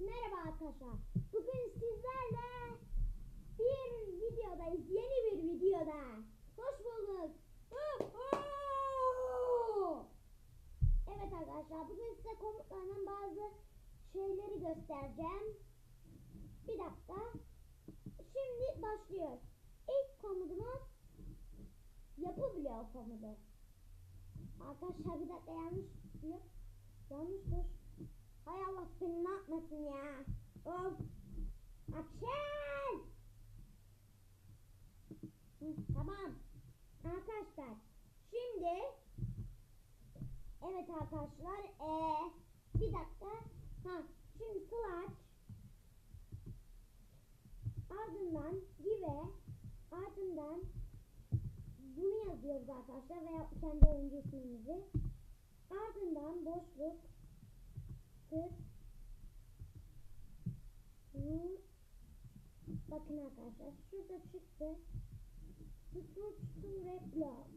merhaba arkadaşlar. Bugün sizlerle bir videodayız. Yeni bir videoda. Hoş bulduk. Evet arkadaşlar bugün size komutlarından bazı şeyleri göstereceğim. Bir dakika. Şimdi başlıyor. İlk komutumuz yapı bloğu komutu. Arkadaşlar bir dakika yanlış blok. Yanlış tuş. Hay Allah seni ne yapmasın ya. Of. Akşam. Tamam. Arkadaşlar şimdi evet arkadaşlar ee, bir dakika. Ha şimdi slash ardından give ardından bunu yazıyoruz arkadaşlar veya kendi oyuncu ismimizi. Ardından boşluk sık root bakın arkadaşlar şurada çıktı Structure Block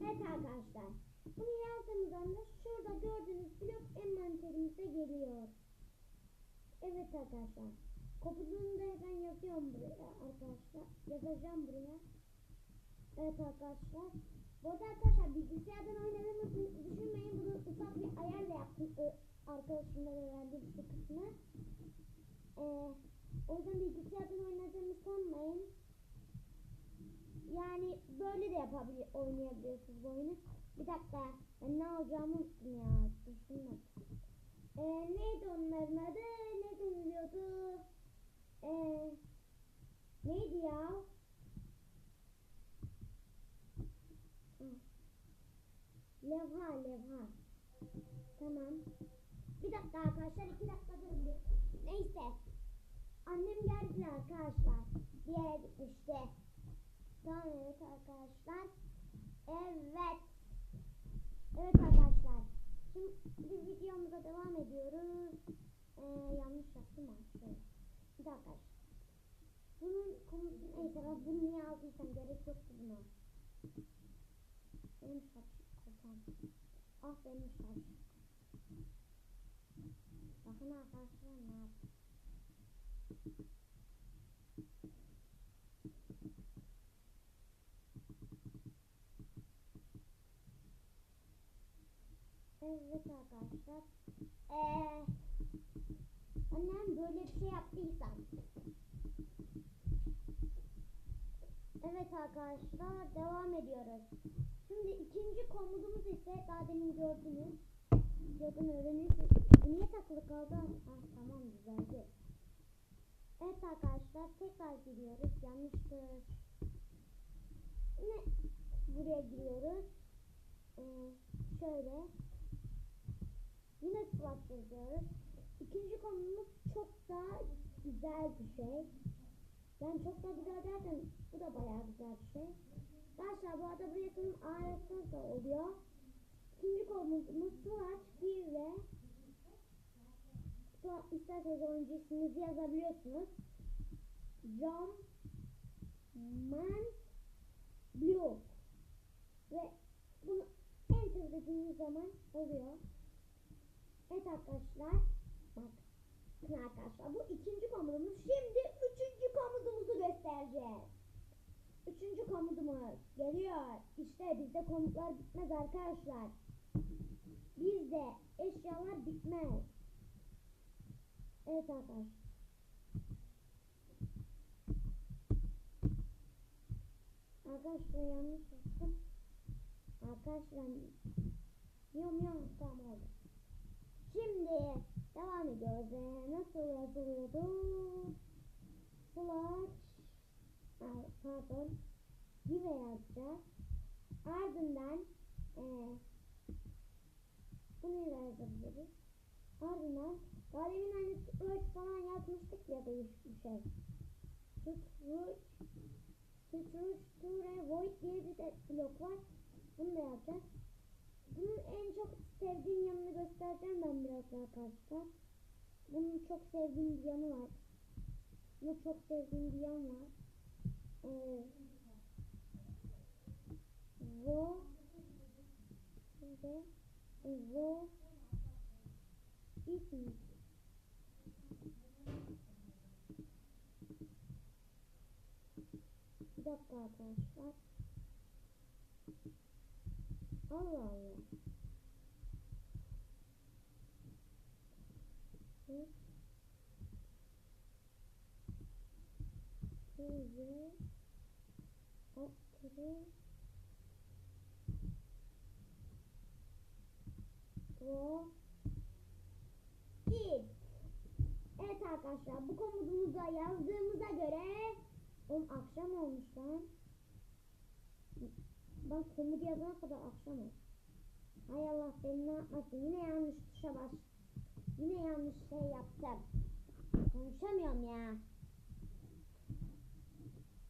Evet arkadaşlar bunu yazdığımız anda şurada gördüğünüz blok envanterimize geliyor Evet arkadaşlar Kopuduğunu da hemen yazıyorum buraya arkadaşlar yazacağım buraya Evet arkadaşlar bu arada arkadaşlar bilgisayardan oynadığımı düşünmeyin. Bunu ufak bir ayarla yaptım. Arkadaşımdan öğrendiğim şu kısmı. Ee, o yüzden bilgisayardan oynadığımı sanmayın. Yani böyle de yapabilir, oynayabiliyorsunuz bu oyunu. Bir dakika ben ne alacağımı unuttum ya. Düşünme. Ee, neydi onların adı? Ne deniliyordu? Ee, neydi ya? Levha levha. Tamam. Bir dakika arkadaşlar iki dakika durun bir. Neyse. Annem geldi arkadaşlar. Bir yere gitmişti. Tamam evet arkadaşlar. Evet. Evet arkadaşlar. Şimdi videomuza devam ediyoruz. Ee, yanlış yaptım artık. Bir dakika. Bunun konusu neyse ben bunu niye aldıysam gerek yoktu buna. Benim saç kafam. Ah benim saç. Bakın arkadaşlar ne yaptım. Evet arkadaşlar. Ee, annem böyle bir şey yaptıysam. Evet arkadaşlar devam ediyoruz. Şimdi ikinci komutumuz ise daha demin gördünüz. Yakın öğrenirsiniz. Niye takılı kaldı? Ah tamam düzeldi. Evet arkadaşlar tekrar giriyoruz. Yanlıştır. Yine buraya giriyoruz. Ee, şöyle. Yine slash yazıyoruz. İkinci konumuz çok daha güzel bir şey. Yani çok da güzel derken bu da bayağı güzel bir şey. Arkadaşlar bu arada buraya sanırım ARS da oluyor. İkinci konumuz slash bir ve sonra isterseniz oyuncu isminizi yazabiliyorsunuz. John Man Blue ve bunu enter dediğiniz zaman oluyor. Evet arkadaşlar bak arkadaşlar bu ikinci komutumuz. Şimdi üçüncü komutumuzu göstereceğiz. Üçüncü komutumuz geliyor. İşte bizde komutlar bitmez arkadaşlar. Bizde eşyalar bitmez. Evet arkadaşlar. Arkadaşlar yanlış yaptım. Arkadaşlar yum yum tamam oldu. Şimdi devam ediyoruz. Ee, nasıl yazılıyordu? Slash Ay, pardon give yazacağız. Ardından e, bunu yazabiliriz. Ardından daha demin hani stretch falan yazmıştık ya bir şey. Stretch Stretch to void diye bir blok var. Bunu da yapacağız. Bunun en çok sevdiğim yanını göstereceğim ben biraz arkadaşlar. Bunun çok sevdiğim bir yanı var. Bunu çok sevdiğim bir yan var. Ee, vo ve vo ismi. Bir dakika arkadaşlar. Allah Allah. Şimdi Aktarı O Git. Evet arkadaşlar bu komutumuza yazdığımıza göre Oğlum akşam olmuş lan. Ben komutu yazana kadar akşam oldu. Hay Allah beni ne yapmasın. Yine yanlış tuşa bas. Yine yanlış şey yaptım. Konuşamıyorum ya.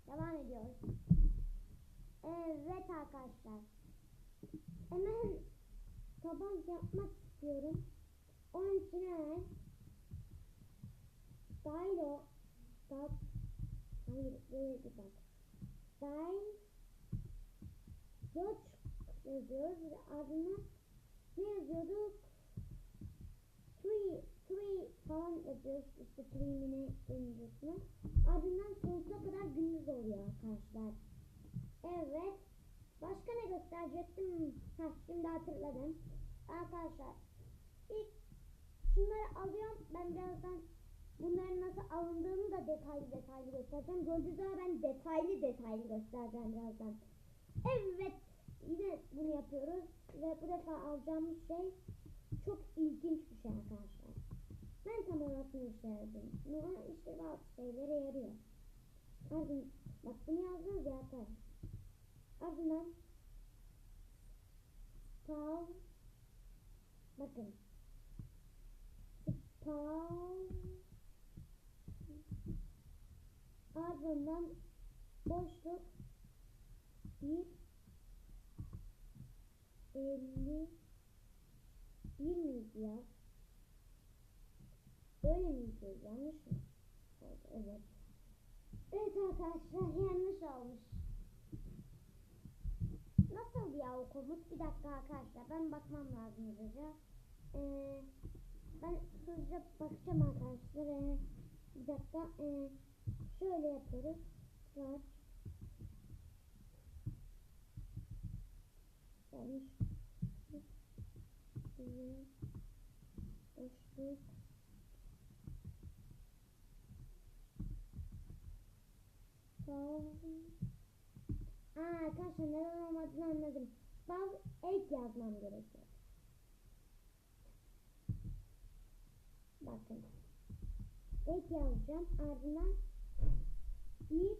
Devam ediyoruz. Evet arkadaşlar. Hemen taban yapmak istiyorum. Onun için hemen Stylo Stop Hayır bir bak. Style Dodge yazıyoruz ve ardından ne yazıyorduk? Three, three falan yazıyoruz. İşte three denizesine. Ardından sonsuza kadar gündüz oluyor arkadaşlar. Evet. Başka ne gösterecektim? Heh, şimdi hatırladım. Arkadaşlar ilk şunları alıyorum. Ben birazdan bunların nasıl alındığını da detaylı detaylı göstereceğim. Gördüğünüz üzere ben detaylı detaylı göstereceğim birazdan. Evet. Yine bunu yapıyoruz. Ve bu defa alacağımız şey çok ilginç bir şey arkadaşlar. Ben tam olarak işe yaradım. Ama işte bazı şeylere yarıyor. Ardından bak bunu yazdınız ya yeter. Ardından Spav Bakın Spav Ardından boşluk bir elli bir miydi ya? Öyle miydi? Yanlış mı? Evet. Evet arkadaşlar yanlış olmuş. Nasıl ya o komut? Bir dakika arkadaşlar ben bakmam lazım hızlıca. Ee, ben hızlıca bakacağım arkadaşlar. Ee, bir dakika. Ee, şöyle yapıyoruz. Var. Yanlış. Boşluk. Spav. Aa arkadaşlar neden olmadığını anladım. Spav ek yazmam gerekiyor. Bakın. Ek yazacağım. Ardından bir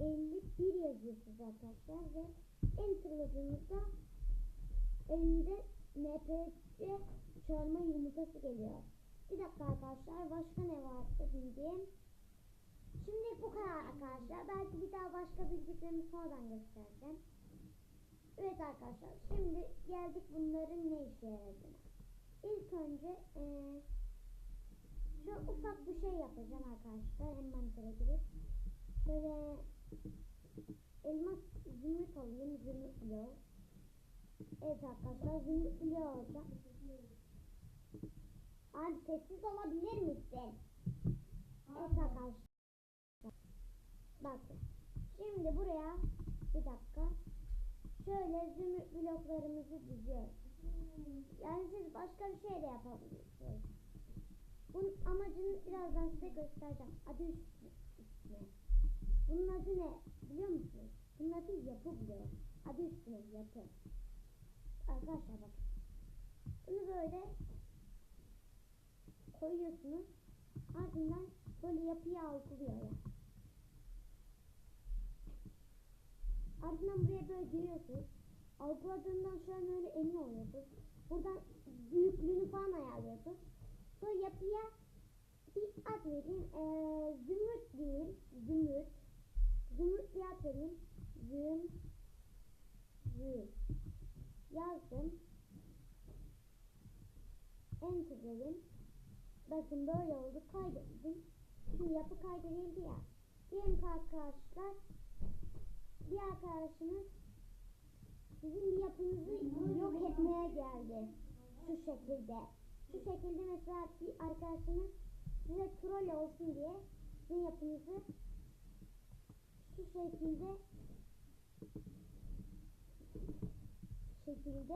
51 yazıyorsunuz arkadaşlar ve enterladığınızda elinde NPC çağırma yumurtası geliyor. Bir dakika arkadaşlar başka ne varsa bildiğim. Şimdi bu kadar arkadaşlar. Belki bir daha başka bildiklerimi sonradan göstereceğim. Evet arkadaşlar şimdi geldik bunların ne işe yaradığına. İlk önce eee şu ufak bir şey yapacağım arkadaşlar. Envantere girip şöyle elmas zümrüt alayım. Zümrüt bloğu. Evet arkadaşlar zümrüt bloğu alacağım. Abi sessiz olabilir misin? Evet arkadaşlar. Bakın. Şimdi buraya bir dakika. Şöyle zümrüt bloklarımızı diziyoruz. Yani siz başka bir şey de yapabilirsiniz. Bunun amacını birazdan size göstereceğim. Adı üstüne. Bunun adı ne biliyor musunuz? Bunun adı yapı bloğu. Adı üstüne yapı. Arkadaşlar bakın. Bunu böyle koyuyorsunuz. Ardından böyle yapıyı algılıyor ya. Ardından buraya böyle giriyorsunuz. Algıladığından şu an öyle emin oluyorsunuz. Buradan büyüklüğünü falan ayarlıyorsunuz. Sonra yapıya bir ad vereyim. Ee, zümrüt değil. Zümrüt. Ad vereyim. Züm. Zü. Yazdım. Enter dedim. Bakın böyle oldu. Kaydettim. Şimdi yapı kaydedildi ya. Diyelim ki arkadaşlar bir arkadaşınız sizin bir yapınızı yok etmeye geldi. Şu şekilde. şu şekilde mesela bir arkadaşınız size troll olsun diye sizin yapınızı şu şekilde. Şekilde.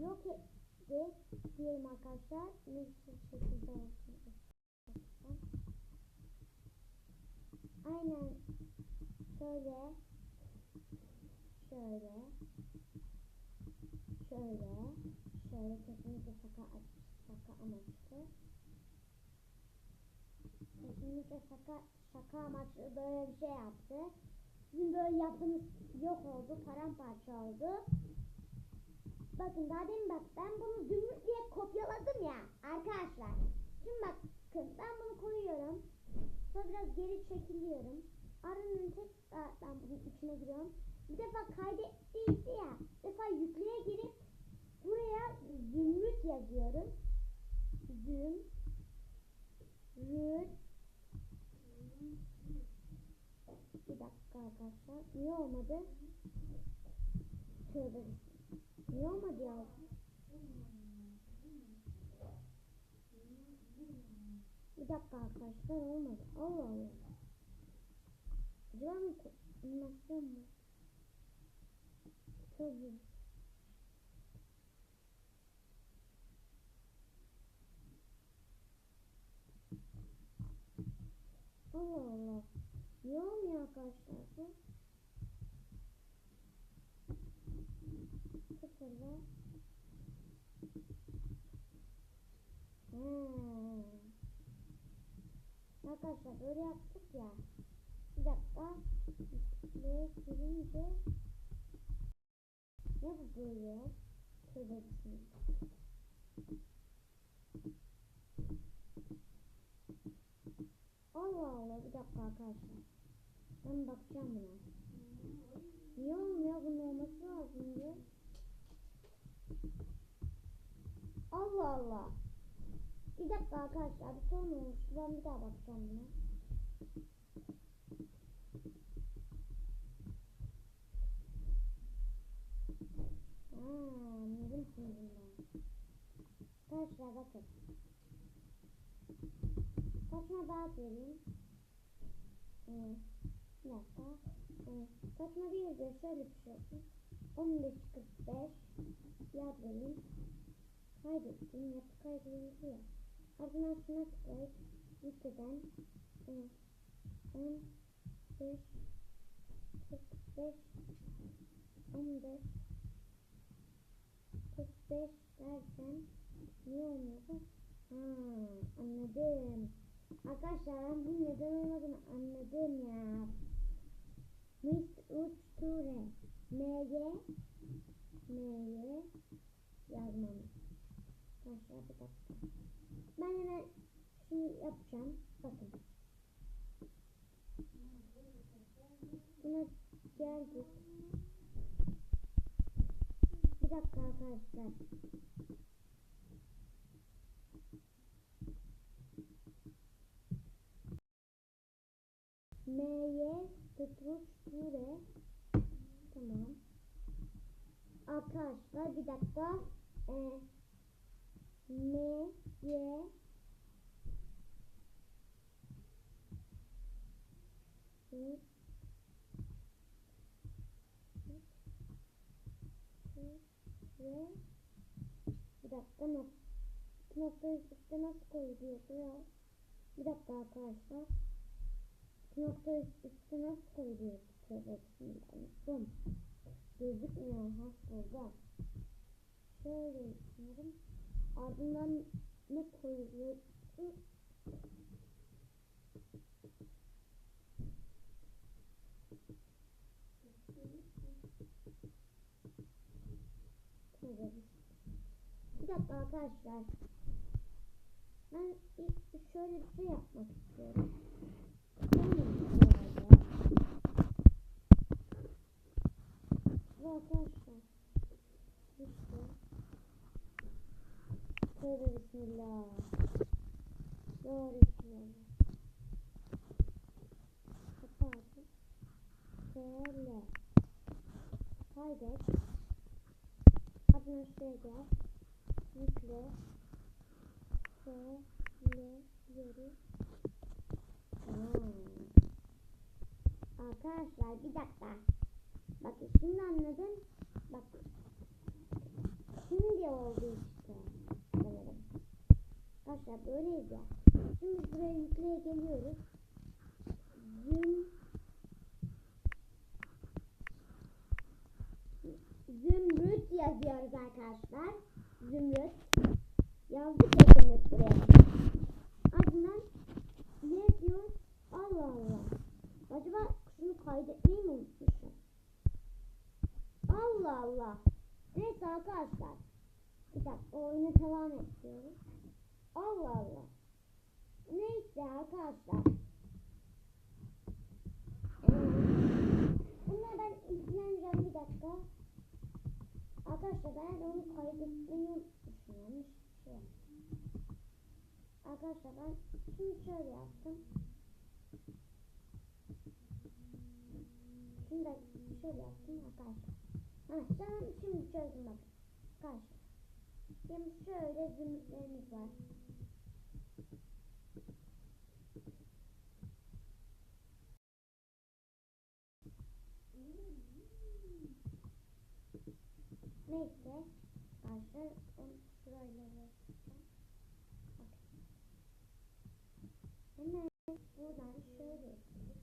Yok etti diyelim arkadaşlar. Şu şekilde olsun. Aynen. Şöyle. Şöyle. Şöyle. Şöyle. Kesinlikle şaka şaka amaçlı kesinlikle şaka şaka amaçlı böyle bir şey yaptı. Sizin böyle yaptığınız yok oldu paramparça oldu. Bakın daha demin bak ben bunu zümrüt diye kopyaladım ya arkadaşlar. Şimdi bakın ben bunu koyuyorum. Sonra biraz geri çekiliyorum. Ardından tekrardan bunun içine giriyorum. Bir defa kaydettiydi ya. Bir defa yükleye girip buraya zümrüt yazıyorum. Züm bir dakika arkadaşlar. Niye olmadı. Tövbe niye olmadı ya. Bir dakika arkadaşlar olmadı. Allah Allah. Acaba mı animasyon mu? Tabii. Allah Allah. Niye olmuyor arkadaşlar bu? Sıfırla. Hmm. Arkadaşlar böyle yaptık ya. Bir dakika. Ve girince ne bu böyle? Tövbe bismillah. Allah Allah bir dakika arkadaşlar. Ben bakacağım buna. Niye olmuyor? Bunun olması lazımdı. Allah Allah. Bir dakika arkadaşlar bir sorun olmuştu. Ben bir daha bakacağım buna. Aa, anladım şimdi bundan. Arkadaşlar bakın. Saçma dağıt vereyim. Ee, bir dakika. Ee, değil de şöyle bir şey olsun. 15.45 yaz vereyim. Kaydettim. Yapı kaydedildi ya. Ardından şuna tıklayıp listeden e, 15 45 15 45 derken niye olmuyor bu? Ha, anladım. Arkadaşlar ben bunun neden olmadığını anladım ya. Mr. Uç Ture. MY MY yazmamız. Arkadaşlar bir dakika. Ben hemen şunu yapacağım. Bakın. Buna geldik. Bir dakika arkadaşlar. M'ye tutmuş ture. Tamam. Dakika. Ee, M'ye Hı. ve bir dakika nok noktayı üstte nasıl koyuluyordu ya? Bir dakika arkadaşlar. Noktayı üstte nasıl koyuluyordu? Tövbe bismillah. Unuttum. Gözükmüyor ha burada. Şöyle yapıyorum. Ardından ne koyuluyor? Tövbe bir dakika arkadaşlar. Ben şöyle bir şey yapmak istiyorum bir şey olacak. Bu arkadaşlar. İşte. Tövbe bismillah. Doğru bismillah. Kapattım. Şöyle. Kaydet. Adına şuraya gel. Yükle. Söyleleri. Hmm. Arkadaşlar bir dakika. Bak şimdi anladın. Bak. Şimdi oldu işte. Arkadaşlar böyleyiz ya. Şimdi buraya yükleye geliyoruz. Züm Zümrüt yazıyoruz arkadaşlar. Zümrüt. Yazdık ya Zümrüt buraya. Ardından ne yapıyoruz? Allah Allah. Acaba şunu kaydetmeyi mi unutmuşum? Allah Allah. Neyse arkadaşlar. Bir dakika oyuna devam ediyoruz. Allah Allah. Neyse arkadaşlar. Ee, bunlardan ilgileneceğim bir dakika. Arkadaşlar ben onu kaydetmeyi unutmuşum. Yanlış bir şey yaptım. Arkadaşlar ben şimdi şöyle yaptım. Şimdi de şöyle yaptım arkadaşlar. Ha, sen şimdi çözdüm bak. Arkadaşlar. Şimdi şöyle zümrütlerimiz var. Neyse. Arkadaşlar onu şurayla yapacağım. Bakın. Hemen buradan şöyle yapıyoruz.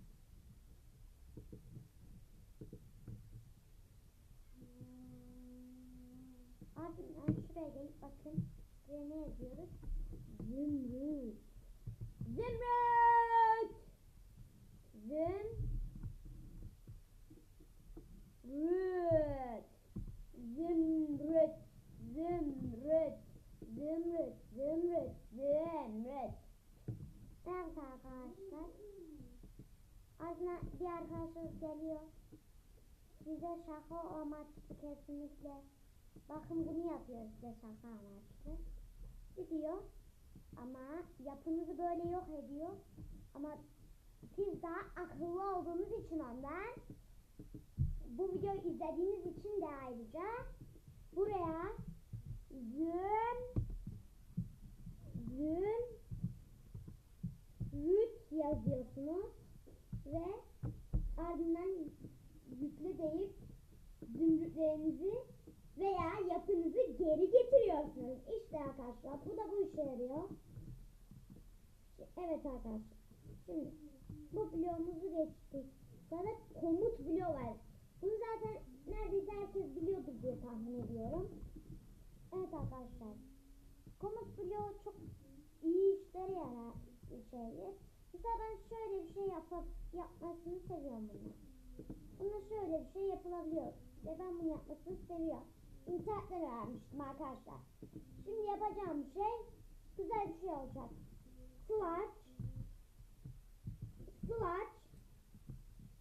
Ardından şuraya gelip bakın. Buraya ne yazıyoruz? Zümrüt. Zümrüt. Züm. Rüt. Zümrüt. Zümrüt. Zümrüt. Zümrüt. Zümrüt. Evet arkadaşlar. Ardından bir arkadaşımız geliyor. Size şaka amaçlı kesinlikle. Bakın bunu yapıyor size şaka amaçlı. Gidiyor. Ama yapınızı böyle yok ediyor. Ama siz daha akıllı olduğunuz için ondan bu videoyu izlediğiniz için de ayrıca buraya züm züm rüt yazıyorsunuz ve ardından yükle deyip zümrütlerinizi veya yapınızı geri getiriyorsunuz. İşte arkadaşlar bu da bu işe yarıyor. Evet arkadaşlar. Şimdi bu bloğumuzu geçtik. Sonra komut bloğu var. Bunu zaten neredeyse herkes biliyordur diye tahmin ediyorum. Evet arkadaşlar. Komut bloğu çok iyi işlere yarar bir şeydir. Mesela ben şöyle bir şey yapıp yapmasını seviyorum bunu. Buna şöyle bir şey yapılabiliyor. Ve ben bunu yapmasını seviyorum. İnternetten öğrenmiştim arkadaşlar. Şimdi yapacağım şey güzel bir şey olacak. Slash Slash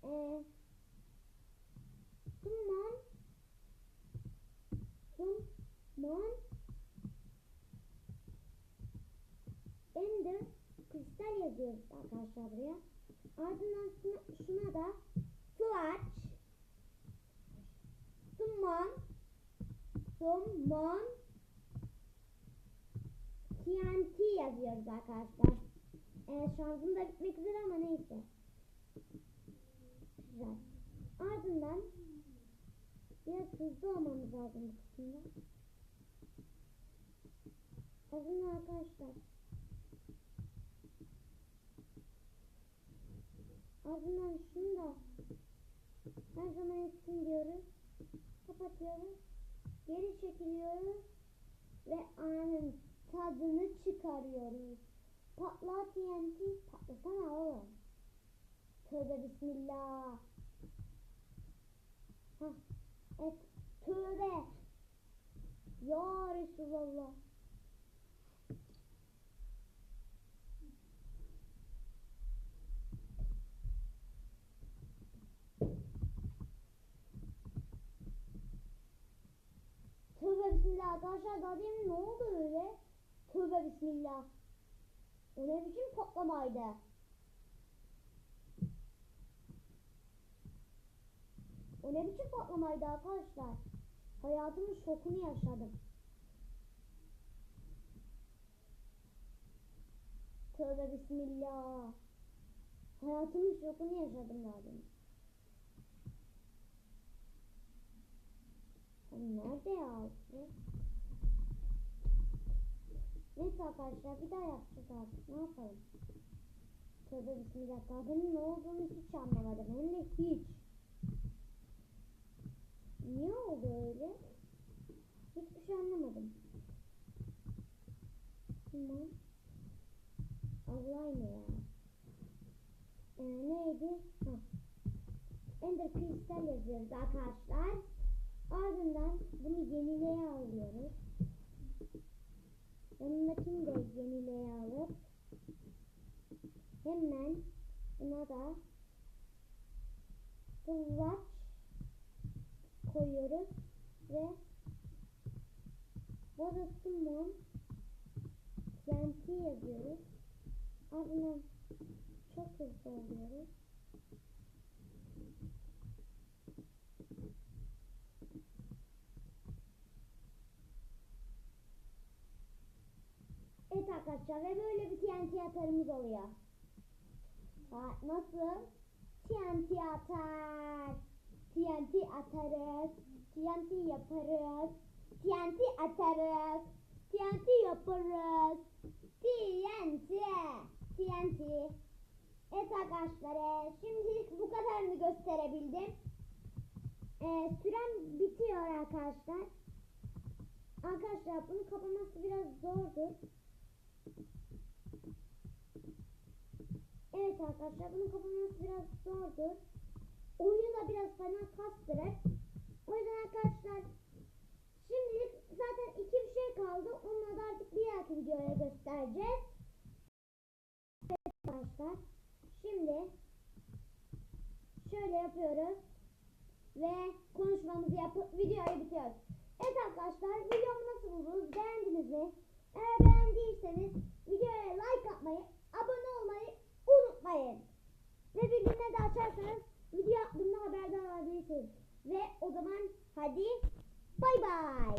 e, Summon Summon Ender. Kristal yazıyoruz arkadaşlar buraya. Ardından şuna, da Slash Summon Summon TNT yazıyoruz arkadaşlar. Ee, şarjım da bitmek üzere ama neyse. Güzel. Ardından biraz hızlı olmamız lazım bu kısımda. Ardından arkadaşlar. Ardından şunu da her zaman etsin diyoruz. Kapatıyoruz. Geri çekiliyoruz. Ve anın tadını çıkarıyoruz. Patla TNT. Patlasana oğlum. Tövbe bismillah. Hah. Evet. Tövbe. Ya Resulallah. ya daha demin ne oldu öyle? Tövbe bismillah. O ne biçim patlamaydı? O ne biçim patlamaydı arkadaşlar? Hayatımın şokunu yaşadım. Tövbe bismillah. Hayatımın şokunu yaşadım daha demin. Nerede ya? Neyse arkadaşlar bir daha yapacağız artık. Ne yapalım? Tövbe bismillah. Daha demin ne olduğunu hiç anlamadım. Hem de hiç. Niye oldu öyle? Hiçbir şey anlamadım. Tamam. Allah ne ya? Ee, neydi? Ha. Ender kristal yazıyoruz arkadaşlar. Ardından bunu yenileye alıyoruz. Yanındakini de yenileye alıp hemen buna da kıvaç koyuyoruz ve Vodasumon TNT yazıyoruz. Ardından çok hızlı oluyoruz. Arkadaşlar ve böyle bir TNT atarımız oluyor. Ha, nasıl? TNT atar. TNT atarız. TNT yaparız. TNT atarız. TNT yaparız. TNT. TNT. Evet arkadaşlar e, şimdilik bu kadarını gösterebildim. E, sürem bitiyor arkadaşlar. Arkadaşlar bunu kapaması biraz zordur. Evet arkadaşlar bunun kapanması biraz zordur. Oyunu da biraz fena kastırır. O yüzden arkadaşlar şimdilik zaten iki bir şey kaldı. Onları da artık bir dahaki videoya göstereceğiz. Evet arkadaşlar şimdi şöyle yapıyoruz ve konuşmamızı yapıp videoyu bitiriyoruz. Evet arkadaşlar videomu nasıl buldunuz? Beğendiniz mi? Eğer beğendiyseniz videoya like atmayı, abone olmayı unutmayın. Ve bildirimleri de açarsanız video attığımda haberdar olabilirsiniz. Ve o zaman hadi bay bay.